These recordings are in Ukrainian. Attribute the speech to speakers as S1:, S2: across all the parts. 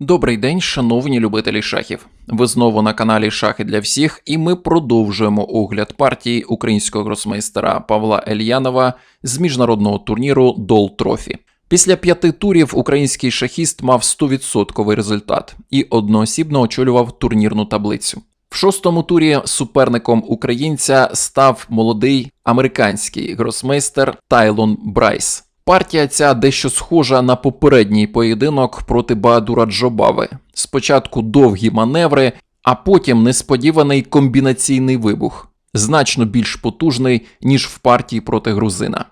S1: Добрий день, шановні любителі шахів. Ви знову на каналі Шахи для всіх, і ми продовжуємо огляд партії українського гросмейстера Павла Ельянова з міжнародного турніру Дол Трофі. Після п'яти турів український шахіст мав 100% результат і одноосібно очолював турнірну таблицю. В шостому турі суперником українця став молодий американський гросмейстер Тайлон Брайс. Партія ця дещо схожа на попередній поєдинок проти Баадура Джобави. Спочатку довгі маневри, а потім несподіваний комбінаційний вибух, значно більш потужний, ніж в партії проти грузина.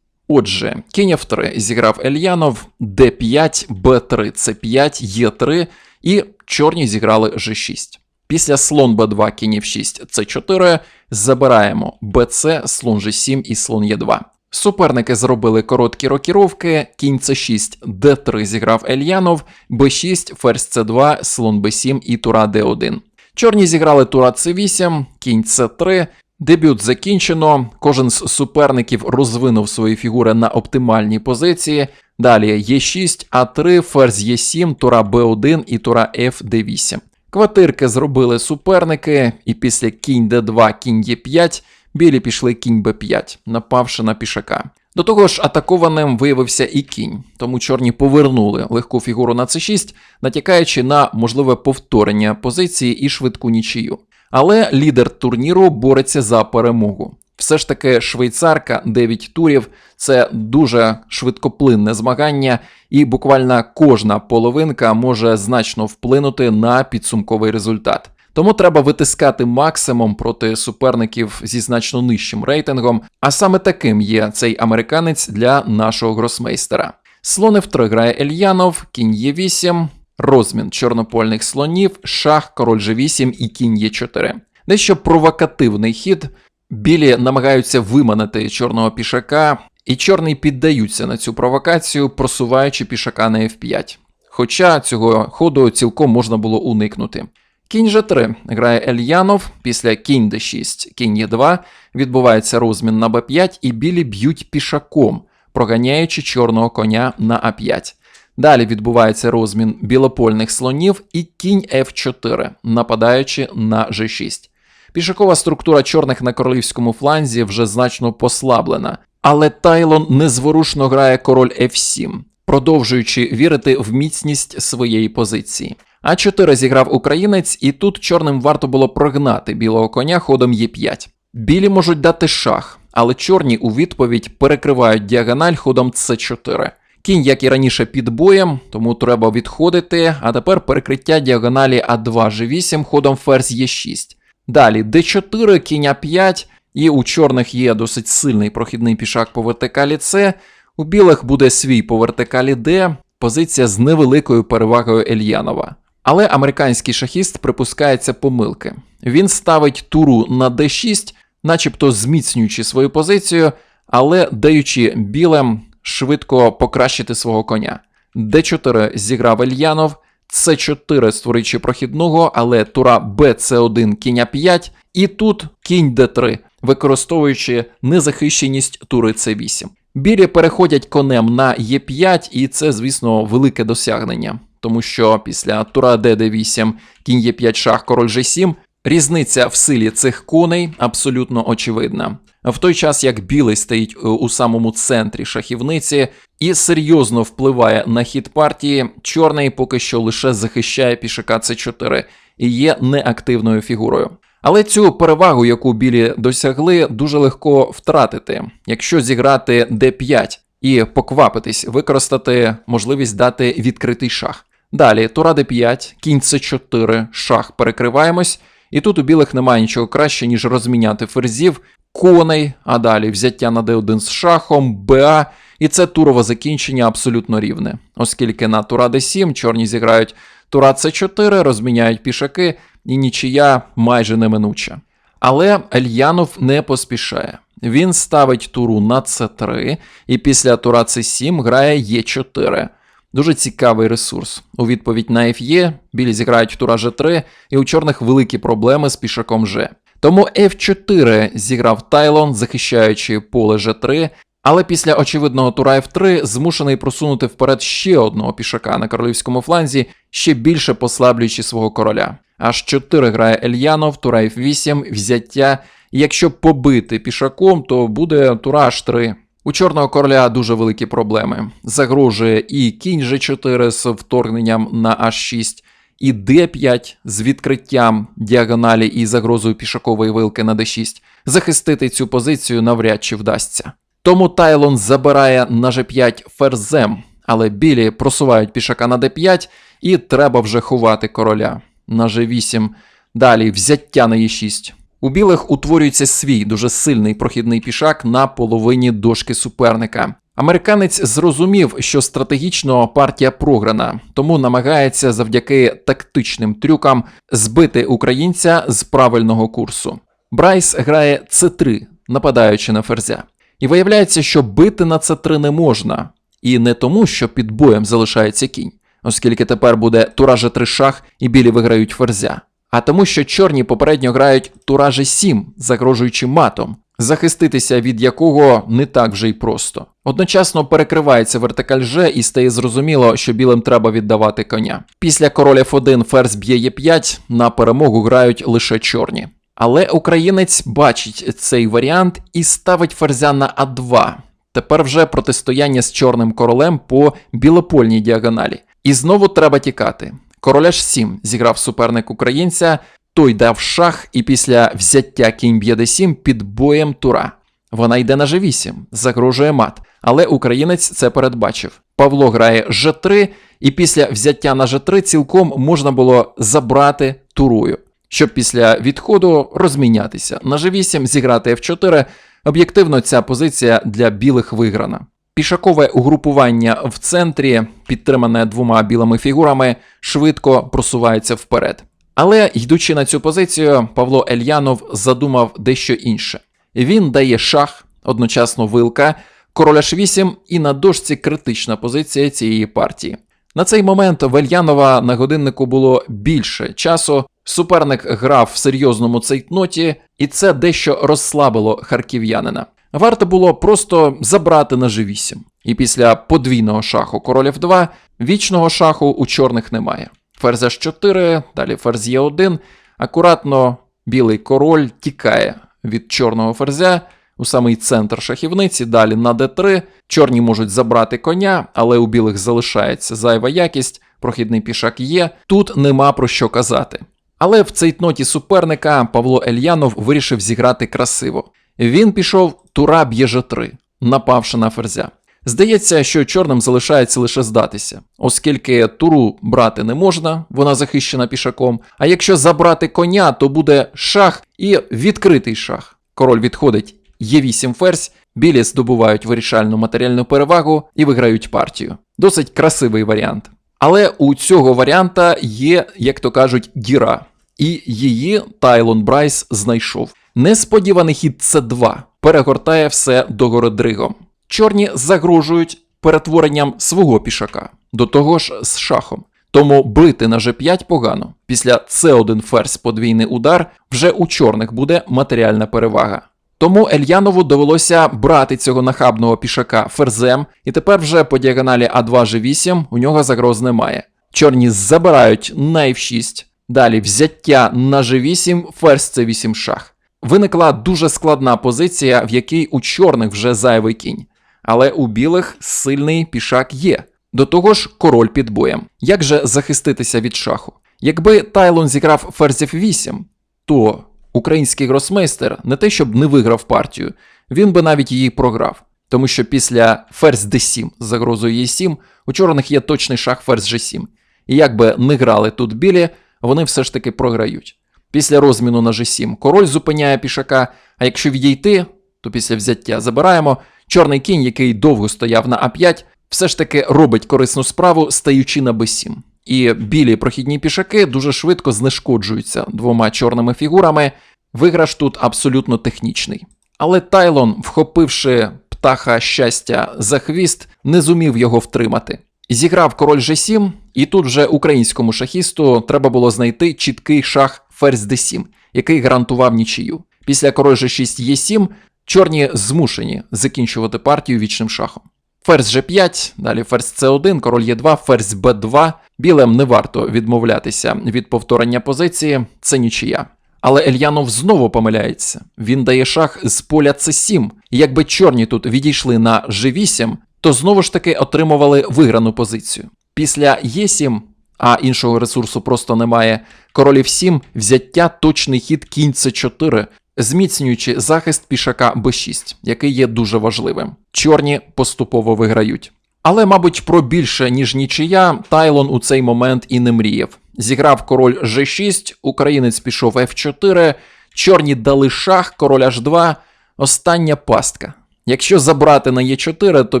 S1: Отже, кінь F3 зіграв Ельянов, D5, B3, C5, Е3 і чорні зіграли G6. Після слон b2, кінь f6, c4 забираємо bc, слон g7 і слон e2. Суперники зробили короткі рокіровки, кінь c6, d3 зіграв Ельянов, b6, ферзь c2, слон b7 і тура d1. Чорні зіграли тура c8, кінь c3. Дебют закінчено. Кожен з суперників розвинув свої фігури на оптимальній позиції. Далі Е6, А3, ферзь Е7, тура Б1 і тура Ф Д8. Квартирки зробили суперники, і після кінь d2, кінь e5 білі пішли кінь b5, напавши на пішака. До того ж, атакованим виявився і кінь, тому чорні повернули легку фігуру на c6, натякаючи на можливе повторення позиції і швидку нічию. Але лідер турніру бореться за перемогу. Все ж таки, швейцарка 9 турів це дуже швидкоплинне змагання, і буквально кожна половинка може значно вплинути на підсумковий результат. Тому треба витискати максимум проти суперників зі значно нижчим рейтингом, а саме таким є цей американець для нашого гросмейстера. Слон F3 грає Ельянов, кінь Е8, розмін чорнопольних слонів, шах, король G8 і кінь Е4. Дещо провокативний хід. Білі намагаються виманити чорного пішака, і чорний піддаються на цю провокацію, просуваючи пішака на F5. Хоча цього ходу цілком можна було уникнути. Кінь G3 грає Ельянов, після кінь D6, кінь Е2 відбувається розмін на Б5, і білі б'ють пішаком, проганяючи чорного коня на А5. Далі відбувається розмін білопольних слонів і кінь F4, нападаючи на G6. Пішакова структура чорних на королівському фланзі вже значно послаблена, але Тайлон незворушно грає король F7, продовжуючи вірити в міцність своєї позиції. А4 зіграв українець, і тут чорним варто було прогнати білого коня ходом Е5. Білі можуть дати шах, але чорні у відповідь перекривають діагональ ходом С4. Кінь, як і раніше, під боєм, тому треба відходити, а тепер перекриття діагоналі А2 G8 ходом ферзь Е6. Далі d4, кінь А5, і у чорних є досить сильний прохідний пішак по вертикалі С, у білих буде свій по вертикалі Д, позиція з невеликою перевагою Ельянова. Але американський шахіст припускається помилки. Він ставить туру на d6, начебто зміцнюючи свою позицію, але даючи білим швидко покращити свого коня. d4 зіграв Ельянов, c4 створюючи прохідного, але тура bc1 кінь 5 і тут кінь d3, використовуючи незахищеність тури c8. Білі переходять конем на e5, і це, звісно, велике досягнення, тому що після тура d8, кінь e5 шах, король g7, різниця в силі цих коней абсолютно очевидна. В той час як білий стоїть у самому центрі шахівниці і серйозно впливає на хід партії, чорний поки що лише захищає пішака c4 і є неактивною фігурою. Але цю перевагу, яку білі досягли, дуже легко втратити, якщо зіграти d5 і поквапитись, використати можливість дати відкритий шах. Далі тура d5, кінь c4, шах перекриваємось, і тут у білих немає нічого краще, ніж розміняти ферзів, коней, а далі взяття на d1 з шахом, БА, і це турове закінчення абсолютно рівне, оскільки на тура d7 чорні зіграють тура c4, розміняють пішаки, і нічия майже неминуча. Але Ельянов не поспішає. Він ставить туру на c3, і після тура c7 грає e4. Дуже цікавий ресурс. У відповідь на FE білі зіграють тура G3, і у чорних великі проблеми з пішаком G. Тому F4 зіграв Тайлон, захищаючи поле G3, Але після очевидного тура F3 змушений просунути вперед ще одного пішака на королівському фланзі, ще більше послаблюючи свого короля. Аж 4 грає Ельянов, тура F8, взяття. Якщо побити пішаком, то буде тура H3. У чорного короля дуже великі проблеми. Загрожує і кінь G4 з вторгненням на H6, і D5 з відкриттям діагоналі і загрозою пішакової вилки на D6. Захистити цю позицію навряд чи вдасться. Тому Тайлон забирає на G5 ферзем, але білі просувають пішака на D5, і треба вже ховати короля. На G8. Далі взяття на E6. У білих утворюється свій дуже сильний прохідний пішак на половині дошки суперника. Американець зрозумів, що стратегічно партія програна, тому намагається завдяки тактичним трюкам збити українця з правильного курсу. Брайс грає c3, нападаючи на ферзя. І виявляється, що бити на c3 не можна, і не тому, що під боєм залишається кінь, оскільки тепер буде тура g3 шах і білі виграють ферзя а тому, що чорні попередньо грають тура G7, загрожуючи матом, захиститися від якого не так вже й просто. Одночасно перекривається вертикаль G і стає зрозуміло, що білим треба віддавати коня. Після король F1 ферзь б'є Е5, на перемогу грають лише чорні. Але українець бачить цей варіант і ставить ферзя на А2. Тепер вже протистояння з чорним королем по білопольній діагоналі. І знову треба тікати. Короля ж 7 зіграв суперник українця, той дав шах, і після взяття кінь б'є d7 під боєм тура. Вона йде на g8, загрожує мат, але українець це передбачив. Павло грає g3, і після взяття на g3 цілком можна було забрати турою, щоб після відходу розмінятися. На g8 зіграти f4. Об'єктивно, ця позиція для білих виграна. Пішакове угрупування в центрі, підтримане двома білими фігурами, швидко просувається вперед. Але йдучи на цю позицію, Павло Ельянов задумав дещо інше. Він дає шах, одночасно вилка, короля H8 і на дошці критична позиція цієї партії. На цей момент в Ельянова на годиннику було більше часу. Суперник грав в серйозному цейтноті, і це дещо розслабило харків'янина. Варто було просто забрати на G8. І після подвійного шаху король F2 вічного шаху у чорних немає. Ферзь H4, далі ферзь Е1. Акуратно білий король тікає від чорного ферзя у самий центр шахівниці, далі на d3. Чорні можуть забрати коня, але у білих залишається зайва якість, прохідний пішак є. Тут нема про що казати. Але в цейтноті суперника Павло Ельянов вирішив зіграти красиво. Він пішов тура б'є G3, напавши на ферзя. Здається, що чорним залишається лише здатися, оскільки туру брати не можна, вона захищена пішаком. А якщо забрати коня, то буде шах і відкритий шах. Король відходить Е8 ферзь, білі здобувають вирішальну матеріальну перевагу і виграють партію. Досить красивий варіант. Але у цього варіанта є, як то кажуть, діра. І її Тайлон Брайс знайшов. Несподіваний хід С2 перегортає все догори дригом. Чорні загрожують перетворенням свого пішака, до того ж з шахом. Тому бити на G5 погано. Після С1 ферзь подвійний удар вже у чорних буде матеріальна перевага. Тому Ельянову довелося брати цього нахабного пішака ферзем, і тепер вже по діагоналі А2 G8 у нього загроз немає. Чорні забирають на F6, далі взяття на G8, ферзь C8 шах. Виникла дуже складна позиція, в якій у чорних вже зайвий кінь, але у білих сильний пішак є. До того ж, король під боєм. Як же захиститися від шаху? Якби Тайлон зіграв ферзів 8, то український гросмейстер не те, щоб не виграв партію, він би навіть її програв. Тому що після ферзь d7 з загрозою e7 у чорних є точний шах ферзь g7. І як би не грали тут білі, вони все ж таки програють. Після розміну на G7 король зупиняє пішака, а якщо відійти, то після взяття забираємо. Чорний кінь, який довго стояв на А5, все ж таки робить корисну справу, стаючи на Б7. І білі прохідні пішаки дуже швидко знешкоджуються двома чорними фігурами. Виграш тут абсолютно технічний. Але Тайлон, вхопивши птаха щастя за хвіст, не зумів його втримати. Зіграв король G7, і тут вже українському шахісту треба було знайти чіткий шах ферзь d7, який гарантував нічию. Після король G6 Е7 Чорні змушені закінчувати партію вічним шахом. Ферзь G5, далі ферзь C1, король Е2, ферзь B2. Білим не варто відмовлятися від повторення позиції, це нічия. Але Ельянов знову помиляється. Він дає шах з поля С7. І Якби чорні тут відійшли на G8, то знову ж таки отримували виграну позицію. Після Е7, а іншого ресурсу просто немає, королів 7 взяття точний хід кінь С4, зміцнюючи захист пішака Б6, який є дуже важливим. Чорні поступово виграють. Але, мабуть, про більше, ніж нічия, Тайлон у цей момент і не мріяв. Зіграв король G6, українець пішов F4, чорні дали шах, король H2, остання пастка. Якщо забрати на Е4, то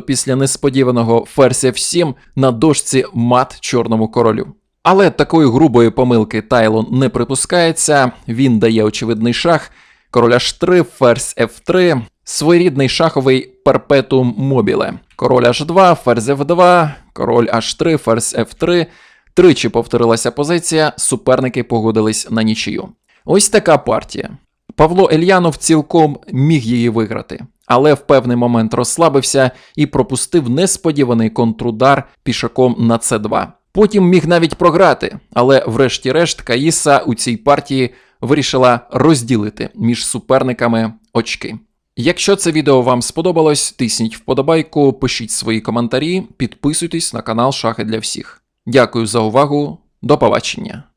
S1: після несподіваного ферзь F7 на дошці мат чорному королю. Але такої грубої помилки Тайлон не припускається, він дає очевидний шах, король H3, ферзь F3, своєрідний шаховий перпетум мобіле. Король H2, ферзь F2, король H3, ферзь F3. Тричі повторилася позиція, суперники погодились на нічию. Ось така партія. Павло Ельянов цілком міг її виграти, але в певний момент розслабився і пропустив несподіваний контрудар пішаком на С2. Потім міг навіть програти, але врешті-решт Каїса у цій партії вирішила розділити між суперниками очки. Якщо це відео вам сподобалось, тисніть вподобайку, пишіть свої коментарі, підписуйтесь на канал Шахи для всіх. Дякую за увагу, до побачення!